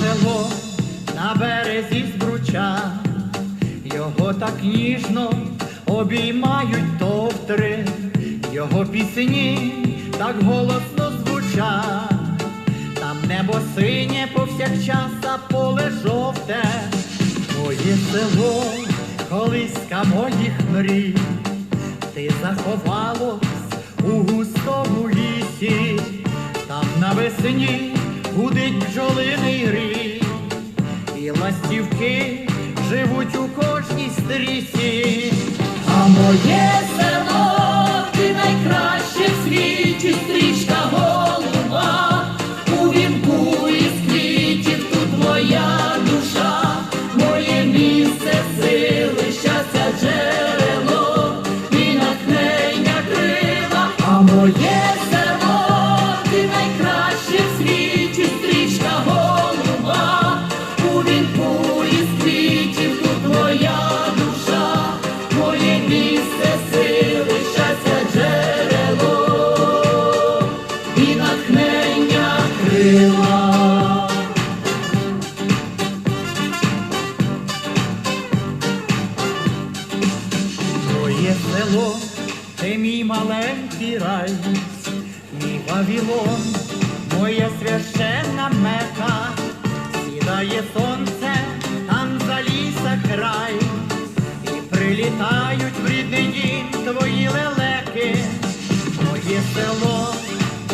село на березі збруча, його так ніжно обіймають товтри, його пісні так голосно звучать, там небо синє повсякчас, а поле жовте, твоє село, колиська моїх мрій, ти заховалось у густому лісі, там навесні гудить бджолиний гріх, і ластівки живуть у кожній стрісі. А моє Село, це мій маленький рай, мій Вавилон, моя священна мека, сідає сонце, там за ліса край, і прилітають в рідний дім твої лелеки, моє село,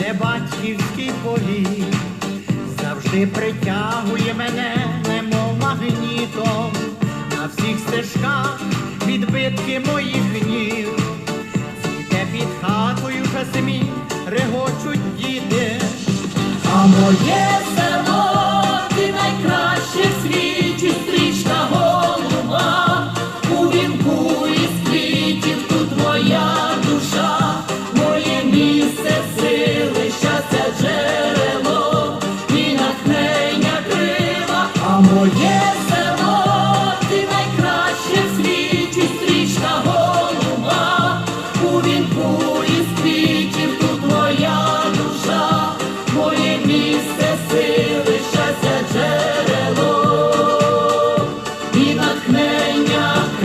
де батьківський політ, завжди притягує мене, немов магнітом, на всіх стежках відбитки моїх хатою регочуть діти. А моє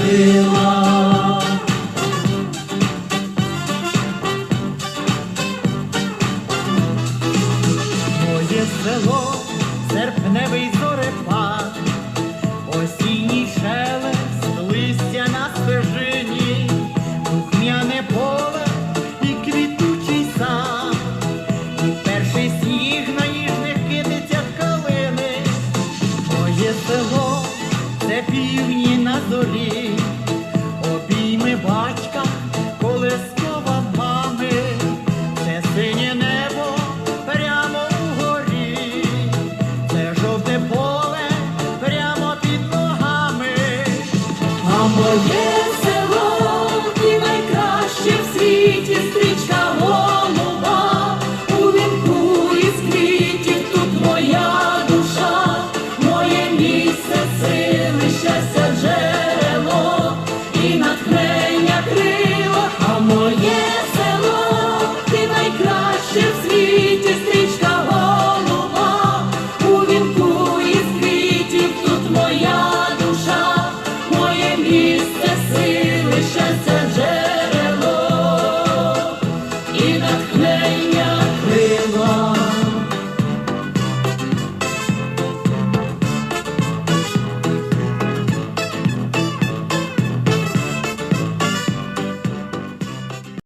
натхнення. Моє село, серпневий зорепад, осінній шелест, листя на стежині, духмяне поле і квітучий сад, і перший сніг на ніжних китицях калини. Моє село, це півні на зорі, А